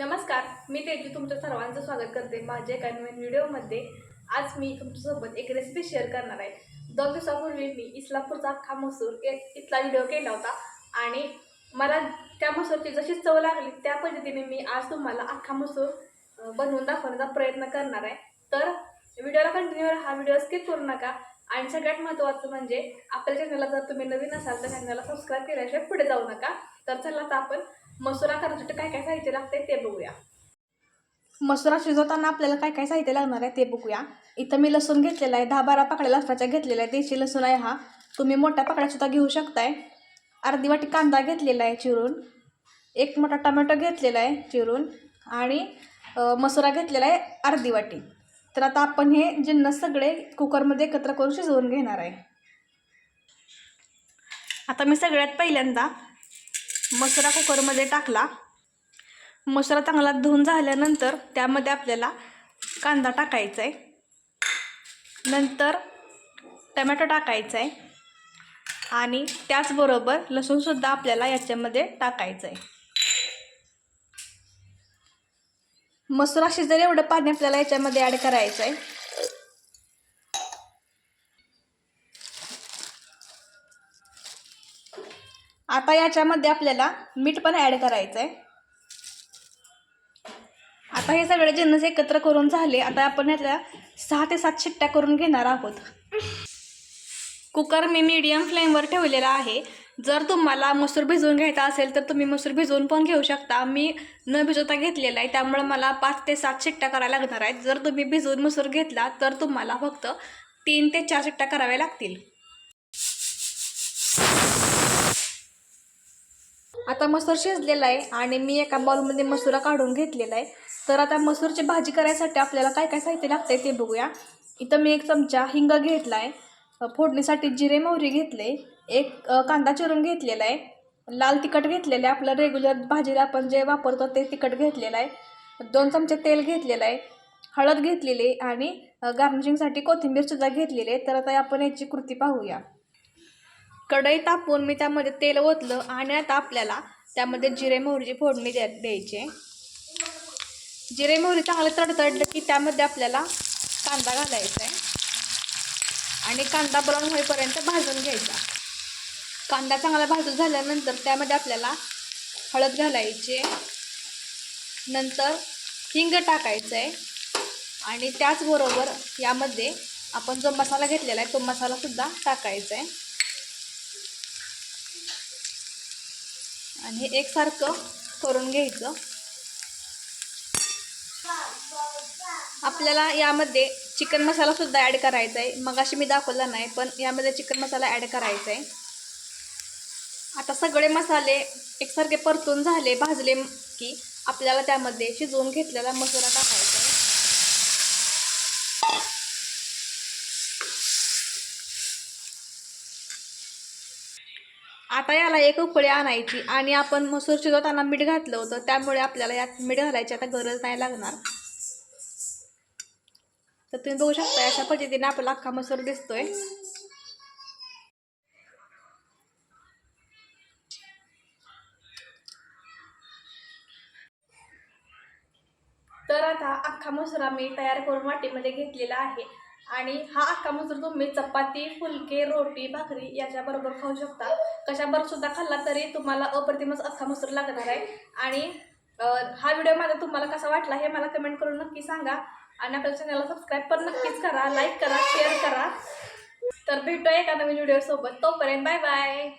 नमस्कार मी तेजू तुमच्या सर्वांचं स्वागत करते माझ्या एका नवीन व्हिडिओमध्ये. आज मी तुमच्यासोबत एक रेसिपी शेअर करणार आहे. दोन दिवसापूर्वी मी इस्लापूरचा अख्खा मसूर इथला व्हिडिओ केला होता आणि मला त्या मसूरची जशी चव लागली त्या पद्धतीने मी आज तुम्हाला अख्खा मसूर बनवून दाखवण्याचा प्रयत्न करणार आहे. तर व्हिडिओला कंटिन्यू हा व्हिडिओ स्किप करू नका आणि सगळ्यात महत्त्वाचं म्हणजे आपल्या चॅनलला जर तुम्ही नवीन असाल तर चॅनलला सबस्क्राईब केल्याशिवाय पुढे जाऊ नका. तर चला आता आपण मसुरा करण्यासाठी काय काय साहित्य लागते ते बघूया. मसुरा शिजवताना आपल्याला काय काय साहित्य लागणार आहे ते बघूया. इथं मी लसूण घेतलेला आहे दहा बारा पाकळ्या लसणाच्या घेतलेल्या आहे देशी लसूण आहे हा. तुम्ही मोठ्या पाकळ्या सुद्धा घेऊ शकताय. अर्धी वाटी कांदा घेतलेला आहे चिरून. एक मोठा टमॅटो घेतलेला आहे चिरून. आणि मसुरा घेतलेला आहे अर्धी वाटी. तर आता आपण हे जिन्नस सगळे कुकरमध्ये एकत्र करून शिजवून घेणार आहे. आता मी सगळ्यात पहिल्यांदा मसरा कुकरमध्ये टाकला. मसरा चांगला धुवून झाल्यानंतर त्यामध्ये आपल्याला कांदा टाकायचा आहे. नंतर टमॅटो टाकायचा आहे. आणि त्याचबरोबर लसूणसुद्धा आपल्याला याच्यामध्ये टाकायचं आहे. मसुरा शिजेल एवढं पाणी आपल्याला याच्यामध्ये ॲड करायचं आहे. आता याच्यामध्ये आपल्याला मीठ पण ॲड करायचं आहे आता हे सगळे जिन्नस एकत्र करून झाले. आता आपण यातल्या सहा ते सात शिट्ट्या करून घेणार आहोत. कुकर मी मीडियम फ्लेमवर ठेवलेला आहे. जर तुम्हाला मसूर भिजवून घ्यायचा असेल तर तुम्ही मसूर भिजवून पण घेऊ शकता. मी न भिजवता घेतलेला आहे. त्यामुळे मला पाच ते सात शिट्ट्या करायला लागणार आहेत. जर तुम्ही भिजवून मसूर घेतला तर तुम्हाला फक्त तीन ते चार शिट्ट्या कराव्या लागतील. आता मसूर शिजलेला आहे आणि मी एका बाउलमध्ये मसुरा काढून घेतलेला आहे. तर आता मसूरची भाजी करायसाठी आपल्याला काय काय साहित्य लागते ते बघूया. इथं मी एक चमचा हिंग घेतला आहे फोडणीसाठी जिरे मोहरी घेतले. एक कांदा चिरून घेतलेला आहे. लाल तिखट घेतलेलं आहे. आपलं रेग्युलर भाजीला आपण जे वापरतो ते तिखट घेतलेलं आहे. दोन चमचे तेल घेतलेलं आहे. हळद घेतलेली आहे आणि गार्निशिंगसाठी कोथिंबीरसुद्धा घेतलेली आहे. तर आता आपण याची कृती पाहूया. कढई तापवून मी त्यामध्ये तेल ओतलं आणि आता आपल्याला त्यामध्ये जिरे मोहरीची फोडणी द्या द्यायची. जिरे मोहरी चांगलं तडतडलं की त्यामध्ये आपल्याला कांदा घालायचा आहे. आणि कांदा ब्राऊन होईपर्यंत भाजून घ्यायचा. कांदा चांगला भाजून झाल्यानंतर त्यामध्ये आपल्याला हळद घालायची. नंतर हिंग टाकायचं आहे. आणि त्याचबरोबर यामध्ये आपण जो मसाला घेतलेला आहे तो मसालासुद्धा टाकायचा आहे. आणि हे एकसारखं करून घ्यायचं. आपल्याला यामध्ये चिकन मसालासुद्धा ॲड करायचा आहे मग अशी मी दाखवला नाही पण यामध्ये चिकन मसाला ॲड करायचा आहे आता सगळे मसाले एकसारखे परतून झाले भाजले की आपल्याला त्यामध्ये शिजवून घेतलेला मसाला टाकायचा आहे आता याला एक उकळी आणायची आणि आपण मसूर शिजवताना मीठ घातलं होतं त्यामुळे आपल्याला यात मीठ घालायची आता गरज नाही लागणार. तर तुम्ही बघू शकता अशा पद्धतीने आपला अख्खा मसूर दिसतोय. तर आता अख्खा मसुरा मी तयार करून वाटीमध्ये घेतलेला आहे. आणि हा अख्खा मसूर तुम्ही चपाती फुलके रोटी भाकरी याच्याबरोबर खाऊ शकता. कशाबरोबर सुद्धा खाल्ला तरी तुम्हाला अप्रतिमच अख्खा मसूर लागणार आहे. आणि हा व्हिडिओ माझा तुम्हाला कसा वाटला हे मला कमेंट करून नक्की सांगा. आणि आपल्या चॅनलला सबस्क्राईब पण नक्कीच करा लाईक करा शेअर करा. तर भेटूया एका नवीन व्हिडिओसोबत तोपर्यंत बाय बाय